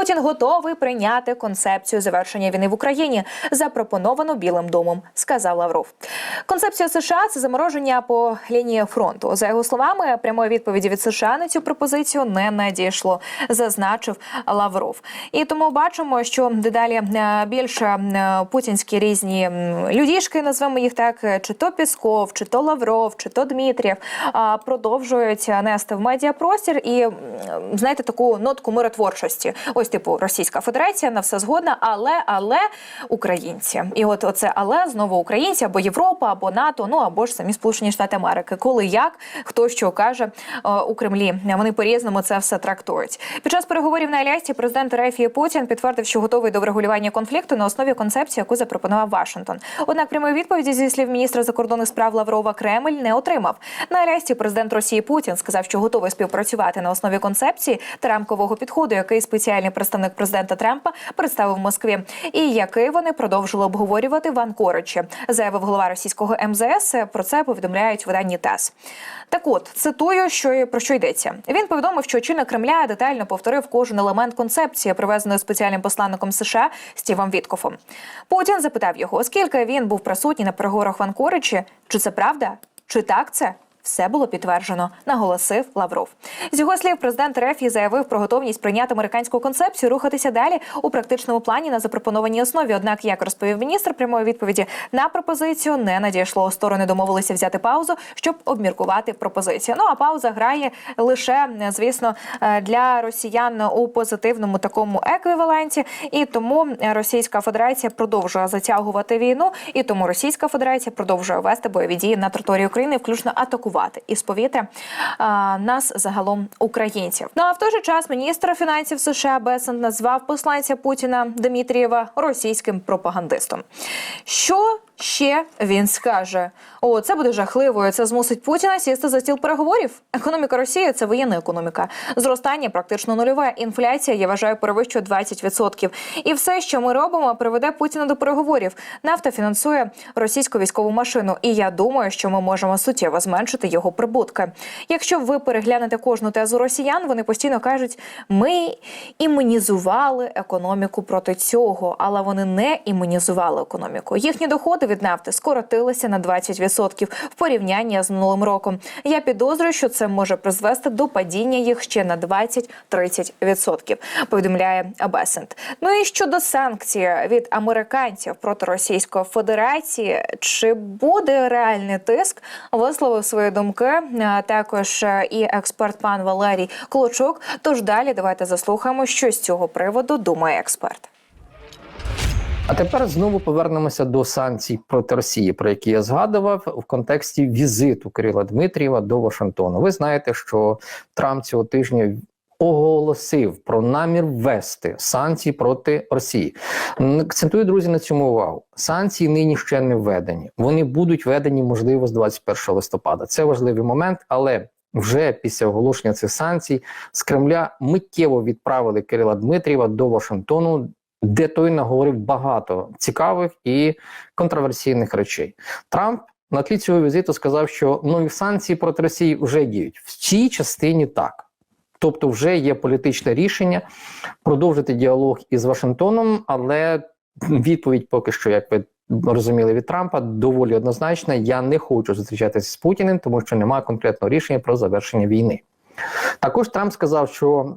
Путін готовий прийняти концепцію завершення війни в Україні, запропоновану Білим домом, сказав Лавров. Концепція США це замороження по лінії фронту. За його словами, прямої відповіді від США на цю пропозицію не надійшло, зазначив Лавров. І тому бачимо, що дедалі е, більше е, путінські різні людішки, назвемо їх так, е, чи то Пісков, чи то Лавров, чи то Дмитрієв, а, продовжують нести в медіапростір і знаєте таку нотку миротворчості. Ось типу Російська Федерація на все згодна, але але українці. І от оце але знову українці або Європа, або НАТО, ну або ж самі Сполучені Штати Америки. Коли як хто що каже е, у Кремлі, вони по різному це все трактують. Під час переговорів на Алясці президент Рефії Путін підтвердив, що готовий до врегулювання конфлікту на основі концепції, яку запропонував Вашингтон. Однак прямої відповіді зі слів міністра закордонних справ Лаврова Кремль не отримав. На Алясці президент Росії Путін сказав, що готовий співпрацювати на основі концепції та рамкового підходу, який спеціальний представник президента Трампа представив Москві, і який вони продовжили обговорювати в Анкоричі, заявив голова російського МЗС. Про це повідомляють виданні ТАСС. Так от цитую, що про що йдеться. Він повідомив, що очільник Кремля детально повторив кожен елемент концепції, привезеної спеціальним посланником США Стівом Віткофом. Потім запитав його, оскільки він був присутній на переговорах в Анкоричі, чи це правда, чи так це? Все було підтверджено, наголосив Лавров. З його слів, президент РФ заявив про готовність прийняти американську концепцію, рухатися далі у практичному плані на запропонованій основі. Однак, як розповів міністр, прямої відповіді на пропозицію не надійшло. Сторони домовилися взяти паузу, щоб обміркувати пропозицію. Ну а пауза грає лише звісно для росіян у позитивному такому еквіваленті, і тому Російська Федерація продовжує затягувати війну, і тому Російська Федерація продовжує вести бойові дії на території України, включно атакувати із повітря а, нас загалом українців. Ну а в той же час міністр фінансів США Бесент назвав посланця Путіна Дмитрієва російським пропагандистом. Що ще він скаже? О, це буде жахливо. Це змусить Путіна сісти за стіл переговорів. Економіка Росії це воєнна економіка. Зростання практично нульове. Інфляція я вважаю перевищує 20%. І все, що ми робимо, приведе Путіна до переговорів. Нафта фінансує російську військову машину. І я думаю, що ми можемо суттєво зменшити його прибутки. Якщо ви переглянете кожну тезу росіян, вони постійно кажуть: ми імунізували економіку проти цього, але вони не імунізували економіку. Їхні доходи від нафти скоротилися на 20% в порівнянні з минулим роком. Я підозрюю, що це може призвести до падіння їх ще на 20-30%, повідомляє Бесент. Ну і щодо санкцій від американців проти Російської Федерації, чи буде реальний тиск, висловив свої думки також і експерт пан Валерій Клочук. Тож далі давайте заслухаємо, що з цього приводу думає експерт. А тепер знову повернемося до санкцій проти Росії, про які я згадував в контексті візиту Кирила Дмитрієва до Вашингтону. Ви знаєте, що Трамп цього тижня оголосив про намір ввести санкції проти Росії. Акцентую, друзі, на цьому увагу. Санкції нині ще не введені. Вони будуть введені, можливо, з 21 листопада. Це важливий момент, але. Вже після оголошення цих санкцій з Кремля миттєво відправили Кирила Дмитрієва до Вашингтону де той наговорив багато цікавих і контроверсійних речей. Трамп на тлі цього візиту сказав, що нові санкції проти Росії вже діють в цій частині так. Тобто, вже є політичне рішення продовжити діалог із Вашингтоном, але відповідь поки що, як ви розуміли від Трампа, доволі однозначна. Я не хочу зустрічатися з Путіним, тому що немає конкретного рішення про завершення війни. Також Трамп сказав, що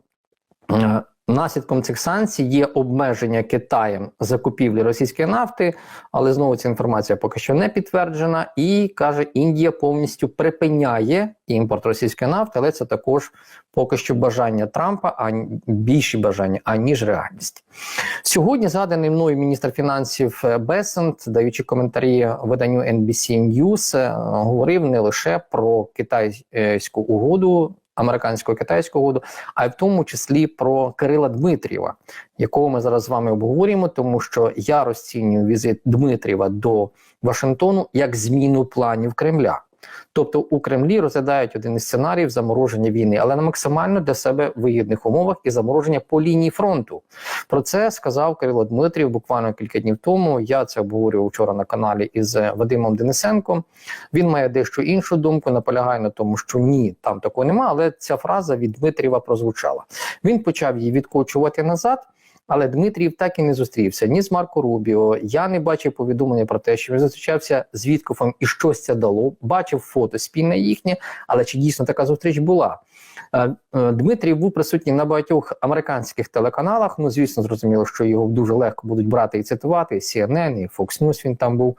Наслідком цих санкцій є обмеження Китаєм закупівлі російської нафти, але знову ця інформація поки що не підтверджена. І каже, Індія повністю припиняє імпорт російської нафти, але це також поки що бажання Трампа, а більші бажання, аніж реальність. Сьогодні згаданий мною міністр фінансів Бесент, даючи коментарі виданню NBC News, говорив не лише про китайську угоду американсько-китайську угоду, а й в тому числі про Кирила Дмитрієва, якого ми зараз з вами обговорюємо, тому що я розцінюю візит Дмитрієва до Вашингтону як зміну планів Кремля. Тобто у Кремлі розглядають один із сценаріїв замороження війни, але на максимально для себе вигідних умовах і замороження по лінії фронту. Про це сказав Кирило Дмитрів буквально кілька днів тому. Я це обговорював вчора на каналі із Вадимом Денисенком. Він має дещо іншу думку, наполягає на тому, що ні, там такого немає. Але ця фраза від Дмитріва прозвучала. Він почав її відкочувати назад. Але Дмитрієв так і не зустрівся ні з Марко Рубіо. Я не бачив повідомлення про те, що він зустрічався з Віткофом і щось це дало. Бачив фото спільне їхнє, але чи дійсно така зустріч була? Е, е, Дмитрій був присутній на багатьох американських телеканалах. Ну, звісно, зрозуміло, що його дуже легко будуть брати і цитувати. CNN, і Fox News він там був.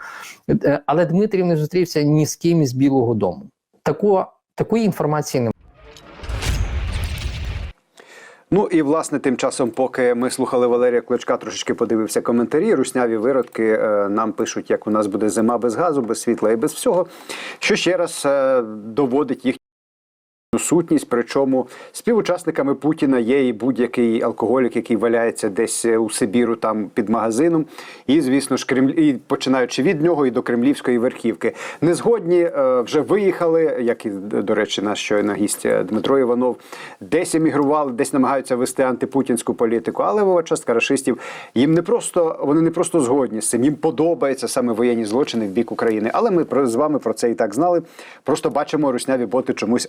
Е, Але Дмитрій не зустрівся ні з ким із Білого Дому. Такого, такої інформації немає. Ну і власне тим часом, поки ми слухали Валерія Кличка, трошечки подивився коментарі. Русняві виродки е, нам пишуть, як у нас буде зима без газу, без світла і без всього. Що ще раз е, доводить їх. Сутність, причому співучасниками Путіна є і будь-який алкоголік, який валяється десь е, у Сибіру там під магазином, і звісно ж Кремль, і починаючи від нього і до кремлівської верхівки. Незгодні е, вже виїхали, як і до речі, наш щойно гість е, Дмитро Іванов, десь емігрували, десь намагаються вести антипутінську політику. Але вова частка рашистів їм не просто вони не просто згодні з цим. Їм подобаються саме воєнні злочини в бік України. Але ми з вами про це і так знали. Просто бачимо, русняві боти чомусь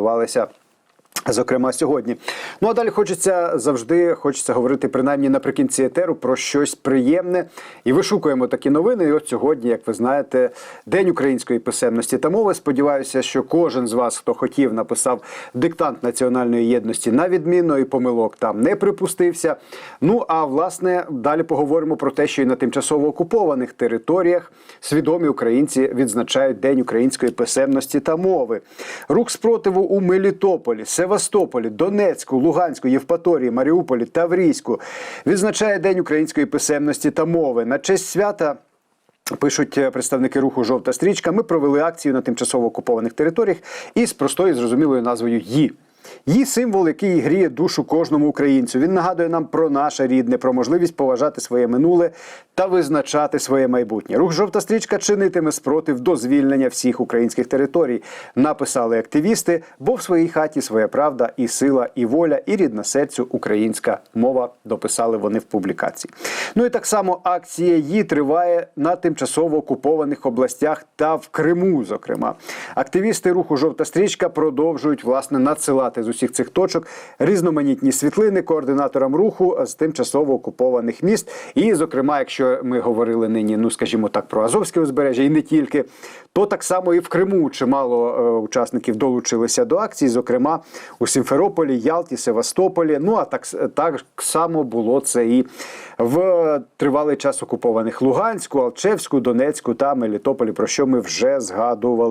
активізувалися. Зокрема, сьогодні. Ну а далі хочеться завжди хочеться говорити, принаймні наприкінці етеру, про щось приємне. І вишукуємо такі новини. І от сьогодні, як ви знаєте, День української писемності та мови. Сподіваюся, що кожен з вас, хто хотів, написав диктант національної єдності на відмінно і помилок там не припустився. Ну а власне далі поговоримо про те, що і на тимчасово окупованих територіях свідомі українці відзначають День української писемності та мови. Рух спротиву у Мелітополі, Севастополі, Донецьку, Луганську, Євпаторії, Маріуполі, Таврійську відзначає День української писемності та мови. На честь свята. Пишуть е, представники руху Жовта стрічка. Ми провели акцію на тимчасово окупованих територіях із простою зрозумілою назвою ї. Її символ, який гріє душу кожному українцю. Він нагадує нам про наше рідне, про можливість поважати своє минуле та визначати своє майбутнє. Рух жовта стрічка чинитиме спротив до звільнення всіх українських територій. Написали активісти, бо в своїй хаті своя правда і сила, і воля, і рідна серцю українська мова. Дописали вони в публікації. Ну і так само акція її триває на тимчасово окупованих областях та в Криму. Зокрема, активісти руху Жовта стрічка продовжують власне надсилати з усіх цих точок різноманітні світлини координаторам руху з тимчасово окупованих міст. І, зокрема, якщо ми говорили нині, ну скажімо так, про Азовське узбережжя, і не тільки, то так само і в Криму чимало е, учасників долучилися до акції, зокрема у Сімферополі, Ялті, Севастополі. Ну а так, так само було це і в тривалий час окупованих Луганську, Алчевську, Донецьку та Мелітополі, про що ми вже згадували.